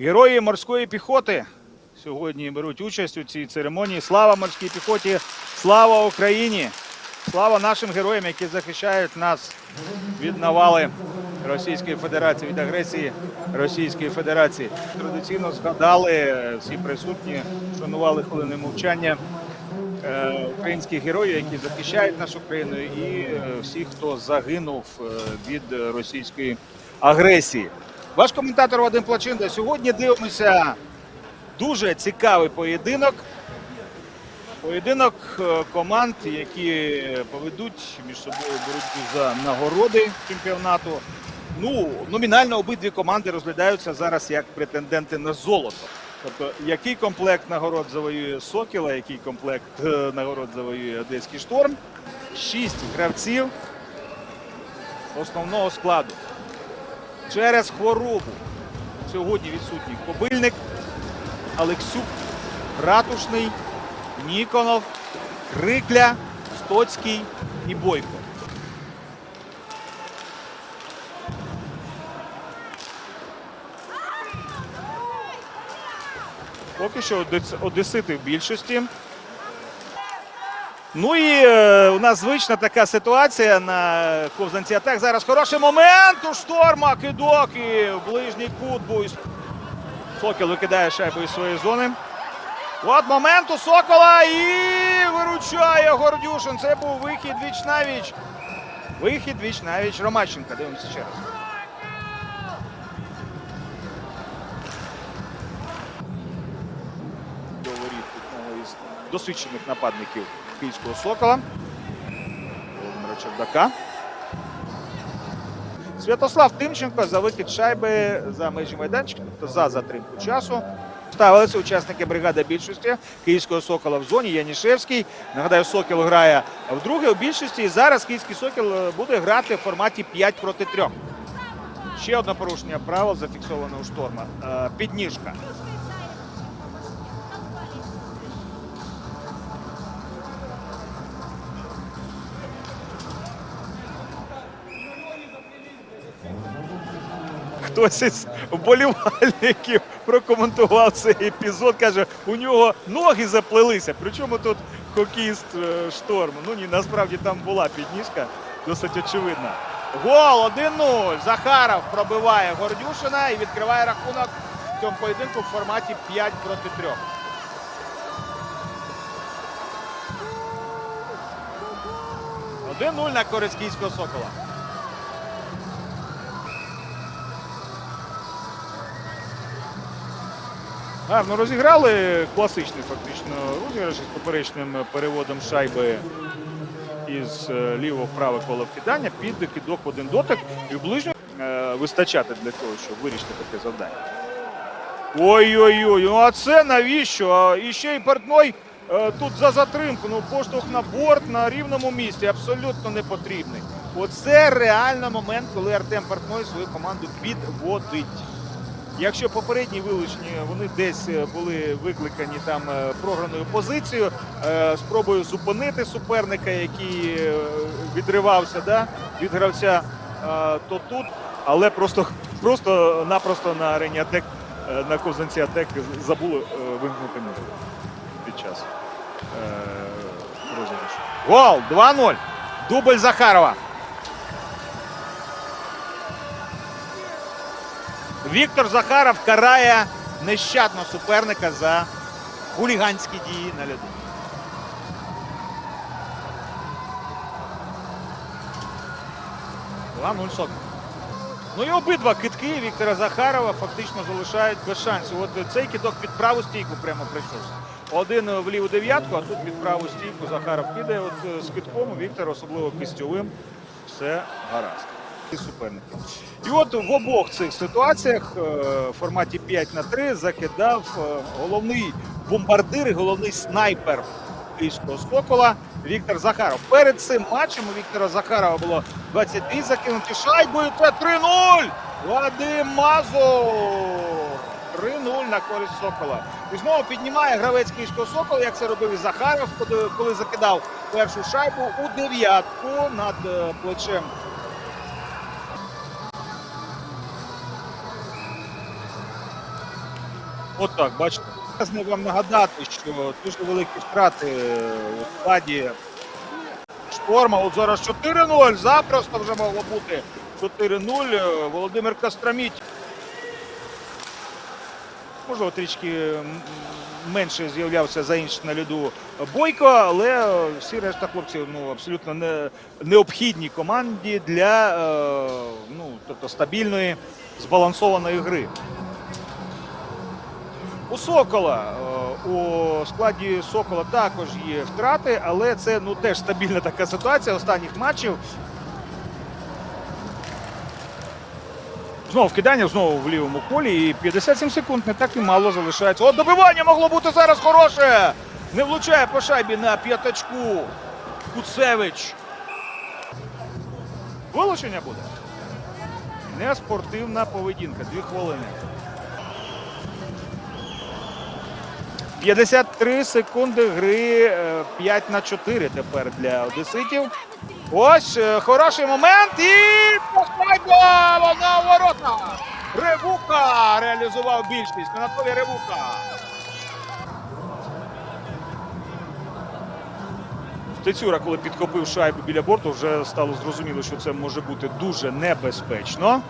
Герої морської піхоти сьогодні беруть участь у цій церемонії. Слава морській піхоті! Слава Україні! Слава нашим героям, які захищають нас від навали Російської Федерації, від агресії Російської Федерації. Традиційно згадали е, всі присутні, шанували хвилини мовчання е, українських героїв, які захищають нашу країну, і е, всіх, хто загинув від російської агресії. Ваш коментатор Вадим Плачинда. Сьогодні дивимося дуже цікавий поєдинок. Поєдинок е, команд, які поведуть між собою боротьбу за нагороди чемпіонату. Ну, номінально обидві команди розглядаються зараз як претенденти на золото. Тобто, який комплект нагород завоює Сокіла, який комплект е, нагород завоює Одеський шторм. Шість гравців основного складу. Через хворобу сьогодні відсутній Кобильник, Алексюк, Ратушний, Ніконов, Крикля, Стоцький і Бойко. Поки що одесити в більшості. Ну і е, у нас звична така ситуація на ковзанці атак. Зараз хороший момент у шторма, кидок і ближній кут. Сокіл викидає шайбу із своєї зони. От момент у Сокола і виручає Гордюшин. Це був вихід віч навіч. Вихід віч навіч Ромащенка. Дивимося ще раз. До воріт одного із досвідчених нападників київського Сокола. Володимира Чердака. Святослав Тимченко за викид шайби за межі майданчика, тобто за затримку часу. Ставилися учасники бригади більшості Київського Сокола в зоні Янішевський. Нагадаю, Сокіл грає вдруге у більшості. І зараз Київський Сокіл буде грати в форматі 5 проти 3. Ще одне порушення правил зафіксовано у шторма. Е, Підніжка. Хтось із вболівальників прокоментував цей епізод. Каже, у нього ноги заплелися. Причому тут хокеїст е, шторму. Ну ні, насправді там була підніжка, досить очевидна. Гол 1-0. Захаров пробиває Гордюшина і відкриває рахунок в цьому поєдинку в форматі 5 проти 3. Один 0 на користь київського сокола. Гарно розіграли класичний фактично розіграш із поперечним переводом шайби із е, лівого в праве коло вкидання під кидок в один дотик і в ближню е, вистачати для того, щоб вирішити таке завдання. Ой-ой-ой, ну а це навіщо? І ще й портной е, тут за затримку. Ну, поштовх на борт на рівному місці абсолютно не потрібний. Оце реально момент, коли Артем Портной свою команду підводить. Якщо попередні вилучні вони десь е, були викликані там е, програною позицією, е, спробою зупинити суперника, який е, відривався да, від гравця, е, то тут, але просто просто напросто на арені АТЕК, е, на ковзанці АТЕК забули е, вимкнути музику під час е, розіграшу. Гол! 2-0. Дубль Захарова. Віктор Захаров карає нещадно суперника за хуліганські дії на льоду. Два 0 Ну і обидва китки Віктора Захарова фактично залишають без шансів. От цей кидок під праву стійку прямо прийшовся. Один в ліву дев'ятку, а тут під праву стійку Захаров кидає. От е, з китком у Віктора, особливо кистьовим, все гаразд. Суперників. І от в обох цих ситуаціях е, в форматі 5 на 3 закидав е, головний бомбардир, головний снайпер київського Сокола Віктор Захаров. Перед цим матчем у Віктора Захарова було 22 закинуті шайбою. Це 3-0! Вадим Мазур! 3-0 на користь Сокола. І знову піднімає гравець київського Сокола, як це робив і Захаров, коли- коли закидав першу шайбу у дев'ятку над е, плечем От так, бачите. Можна вам нагадати, що дуже великі втрати у складі шторма. От зараз 4-0. Запросто вже могло бути 4-0. Володимир Костроміть. Можливо, трішки менше з'являвся за інших на льоду Бойко, але всі решта хлопців ну, абсолютно не, необхідні команді для е, ну, тобто стабільної збалансованої гри. У Сокола е, у складі Сокола також є втрати, але це ну теж стабільна така ситуація останніх матчів. Знову вкидання, знову в лівому полі. І 57 секунд не так і мало залишається. О, добивання могло бути зараз хороше! Не влучає по шайбі на п'ятачку. Куцевич. Вилучення буде. Неспортивна поведінка. Дві хвилини. 53 секунди гри е, 5 на 4 тепер для одеситів. Ось е, хороший момент і посадя! Вона у ворота! Ревука реалізував більшість. Анатолій Ревука. Стецюра, коли підхопив шайбу біля борту, вже стало зрозуміло, що це може бути дуже небезпечно.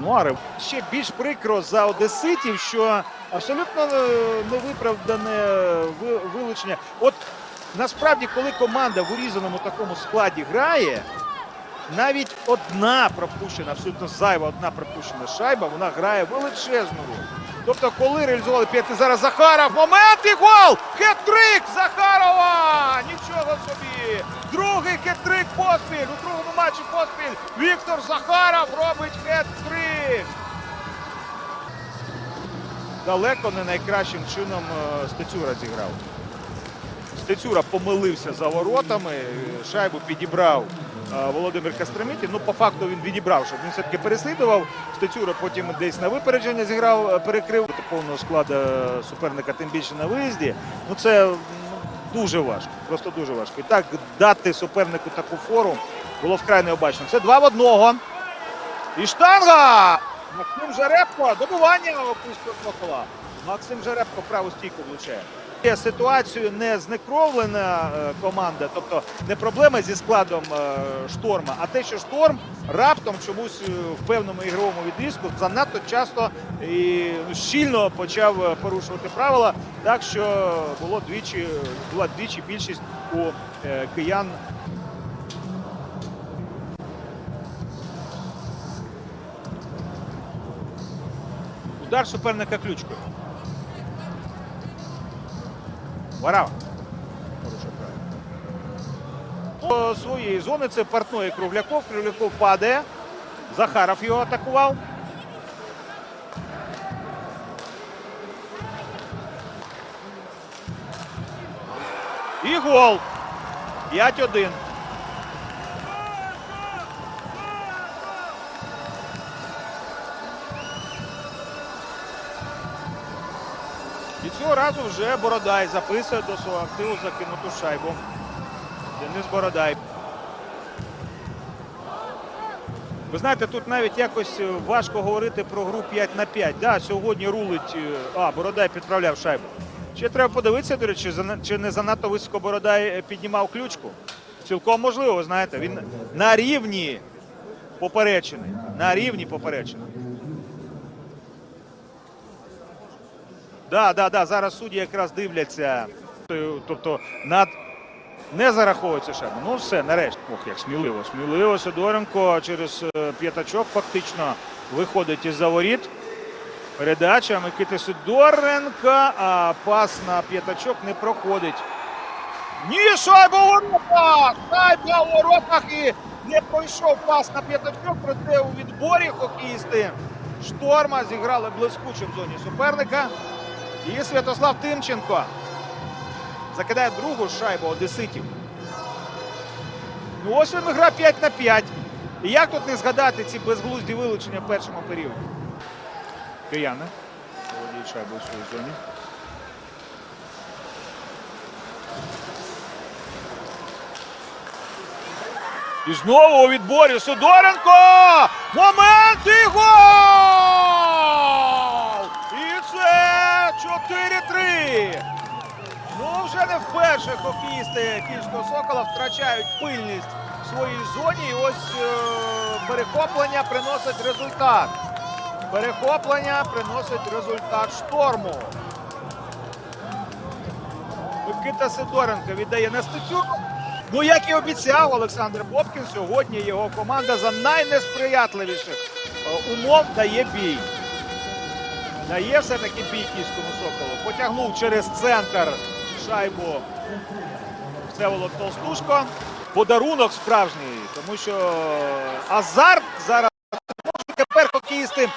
Ну, а ще більш прикро за одеситів, що абсолютно е, невиправдане вилучення. От насправді, коли команда в урізаному такому складі грає, навіть одна пропущена, абсолютно зайва одна пропущена шайба, вона грає величезну. Тобто, коли реалізували п'яти зараз Захаров, момент і гол! Хет-трик Захарова! Нічого собі! Другий хет-трик поспіль! У другому матчі поспіль Віктор Захаров робить хет-трик! Далеко не найкращим чином е, Стецюра зіграв. Стецюра помилився за воротами, шайбу підібрав е, Володимир Кастромітін. Ну, по факту він відібрав, щоб він все-таки переслідував. Стецюра потім десь на випередження зіграв, е, перекрив повного складу суперника, тим більше на виїзді. Ну це дуже важко, просто дуже важко. І так дати супернику таку фору було вкрай необачно. Це два в одного. І штанга! Максим Жеребко, добивання Опустого Сокола. Максим Жеребко праву стійку влучає. Ситуацію не знекровлена е, команда, тобто не проблема зі складом е, шторма, а те, що шторм раптом чомусь е, в певному ігровому відрізку занадто часто і щільно почав порушувати правила, так що було двічі, була двічі більшість у киян Удар суперника ключкою. Правильно. До своєї зони це портної Кругляков. Кругляков падає. Захаров його атакував. І гол. 5-1. І цього разу вже Бородай записує до свого активу закинуту шайбу. Денис Бородай. Ви знаєте, тут навіть якось е, важко говорити про гру 5 на 5. Да, сьогодні рулить. е, А, Бородай підправляв шайбу. Ще треба подивитися, до речі, чи не занадто високо Бородай е, піднімав ключку. Цілком можливо, знаєте, він на рівні поперечини. На рівні поперечини. Да, да, да. Зараз судді якраз дивляться. Тобто над не зараховується шайба. Ну все, нарешті. Ох, як сміливо. Сміливо Сидоренко через е, п'ятачок фактично виходить із-за воріт. Передача Микити Сидоренка, а пас на п'ятачок не проходить. Ні, шайба у воротах! Шайба у воротах і не пройшов пас на п'ятачок, проте у відборі хокеїсти шторма зіграли блискуче в зоні суперника. І Святослав Тимченко закидає другу шайбу одеситів. Ну ось він гра 5 на 5. І як тут не згадати ці безглузді вилучення в першому періоді? Кияни володіють шайбою в своїй зоні. І знову у відборі Сидоренко! Момент і гол! І це 4-3. Ну, вже не вперше хокеїсти Київського Сокола втрачають пильність в своїй зоні. І ось е, перехоплення приносить результат. Перехоплення приносить результат шторму. Микита Сидоренко віддає на. Ну, як і обіцяв Олександр Бобкін, сьогодні його команда за найнесприятливіших е, умов дає бій. Дає все-таки бій Київському Соколу. Потягнув через центр шайбу Всеволод Толстушко. Подарунок справжній, тому що азарт зараз можуть тепер хокеїсти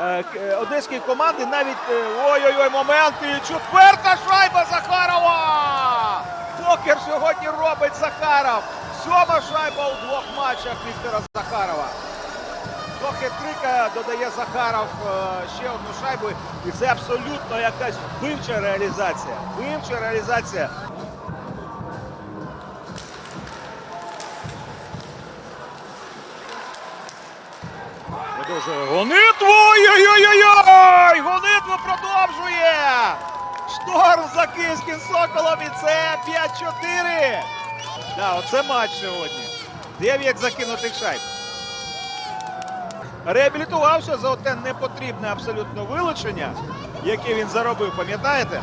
е, е, одеської команди навіть е, ой-ой-ой, момент. І четверта шайба Захарова! Покер сьогодні робить Захаров. Сьома шайба у двох матчах Віктора Захарова. До хитрика додає Захаров е, ще одну шайбу. І це абсолютно якась вбивча реалізація. Вбивча реалізація. Продовжує гонитву! Ой-ой-ой! Гонитву продовжує! Шторм за київським соколом і це 5-4. Да, оце матч сьогодні. 9 закинутих шайб. Реабілітувався за те непотрібне абсолютно вилучення, яке він заробив, пам'ятаєте?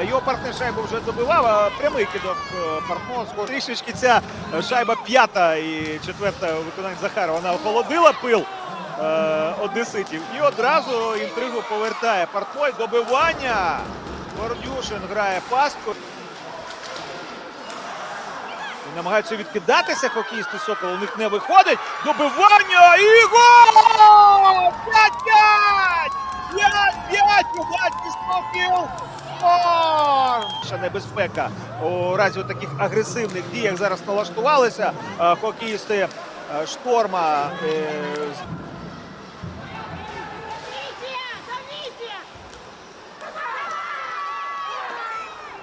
Е, Його партнер шайбу вже добивав, а прямий кидок е, Портновського. Трішечки ця шайба п'ята і четверта у виконанні Захарова, вона охолодила пил е, одеситів і одразу інтригу повертає. Портной добивання. Гордюшин грає пастку. Намагаються відкидатися хокеїсти Сокола. У них не виходить. Добивання і гол! 5-5! 5-5! Удачний стокіл! Ще небезпека у разі таких агресивних діях зараз налаштувалися е, хокеїсти е, шторма. е, з-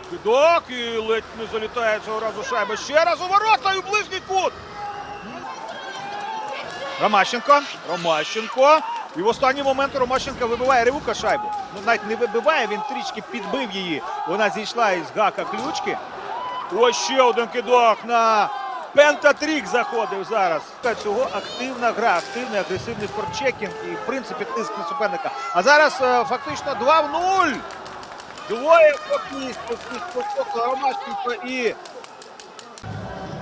Комиссия! Кидок і ледь не залітає цього разу шайба. Ще раз у ворота і в ближній кут. Ромащенко. Ромащенко. І в останній момент Ромащенко вибиває Ревука шайбу. Ну навіть не вибиває, він трішки підбив її. Вона зійшла із гака ключки. Ось ще один кидок на Пентатрік заходив зараз. Цього активна гра, активний агресивний форчекінг і в принципі тиск на суперника. А зараз е, фактично 2 в 0. Двоє хокеїстів Сокола, і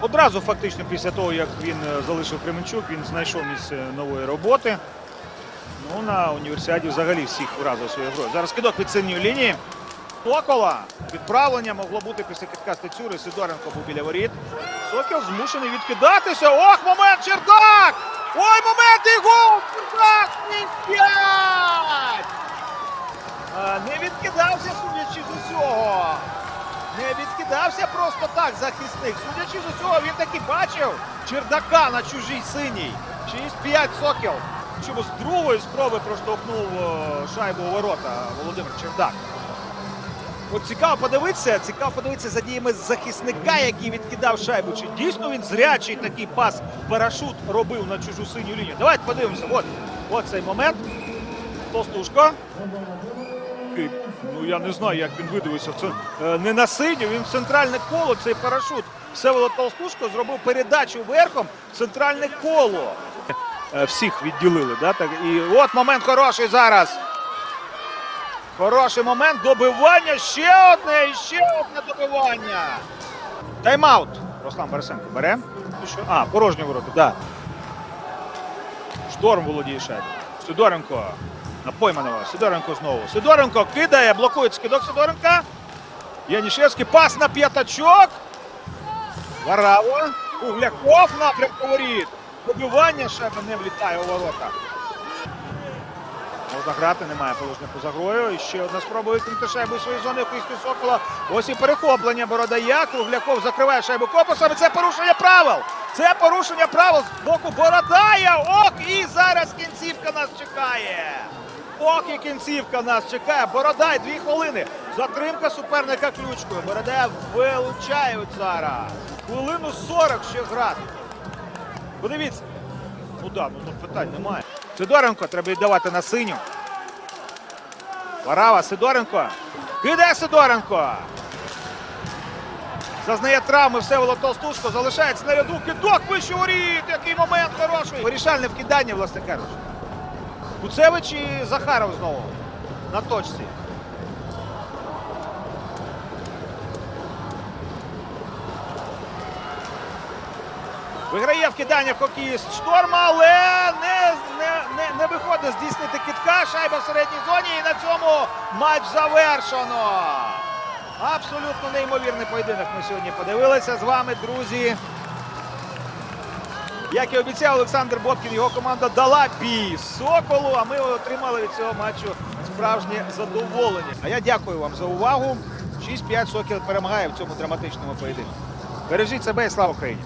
одразу фактично після того, як він е, залишив Кременчук, він знайшов місце нової роботи. Ну, на універсіаді взагалі всіх вразив своєю грою. Зараз кидок від синьої лінії. Сокола. Відправлення могло бути після китка Стецюри. Сидоренко був біля воріт. Сокіл змушений відкидатися. Ох, момент! Чердак! Ой, момент і гол! Чердак! 5 Е, Не відкидався. Не відкидався просто так захисник. Судячи з усього, він таки бачив чердака на чужій синій. 6-5 сокіл. Чому з другої спроби проштовхнув е, шайбу у ворота Володимир Чердак. От цікаво подивитися, цікаво подивитися за діями захисника, який відкидав шайбу. Чи дійсно він зрячий такий пас парашут робив на чужу синю лінію? Давайте подивимося. От, от цей момент. Толстушко. Такий, Ну я не знаю, як він видивився. Це не на синю, він в центральне коло. Цей парашут. Всеволод Толстушко зробив передачу верхом в центральне коло. Е, Всіх відділили, да? Так, і от момент хороший зараз. Хороший момент добивання. Ще одне і ще одне добивання. Тайм-аут. Руслан Борисенко бере. А, порожні ворота, так. Да. Шторм володіє шайбою. Сидоренко. Пойманова. Сидоренко знову. Сидоренко кидає, блокує скидок Сидоренка. Янішевський пас на п'ятачок. Вараво. Угляков напрямку воріт. Добивання шайба не влітає у ворота. Можна грати, немає положення поза грою. І ще одна спроба викинути шайбу із своєї зони якийсь Сокола. Ось і перехоплення Бородая. Кругляков закриває шайбу корпусом. І Це порушення правил. Це порушення правил з боку Бородая. Ок, і зараз кінцівка нас чекає. Ок, і кінцівка нас чекає. Бородай, дві хвилини. Затримка суперника ключкою. Бородая вилучають зараз. Хвилину 40 ще грати. Подивіться. Ну да, ну тут питань немає. Сидоренко треба віддавати на синю. Варава, Сидоренко. Кидає Сидоренко. Зазнає травми Всеволод Толстушко. Залишається на ряду. Кидок вище воріт. Який момент хороший. Вирішальне вкидання, власне кажучи. Куцевич і Захаров знову на точці. Виграє вкидання хокеїст шторма, але не, не, не, не виходить здійснити китка. Шайба в середній зоні. І на цьому матч завершено. Абсолютно неймовірний поєдинок ми сьогодні подивилися з вами, друзі. Як і обіцяв Олександр Боткін, його команда дала бій Соколу, а ми отримали від цього матчу справжнє задоволення. А я дякую вам за увагу. 6-5 Сокіл перемагає в цьому драматичному поєдинку. Бережіть себе і слава Україні!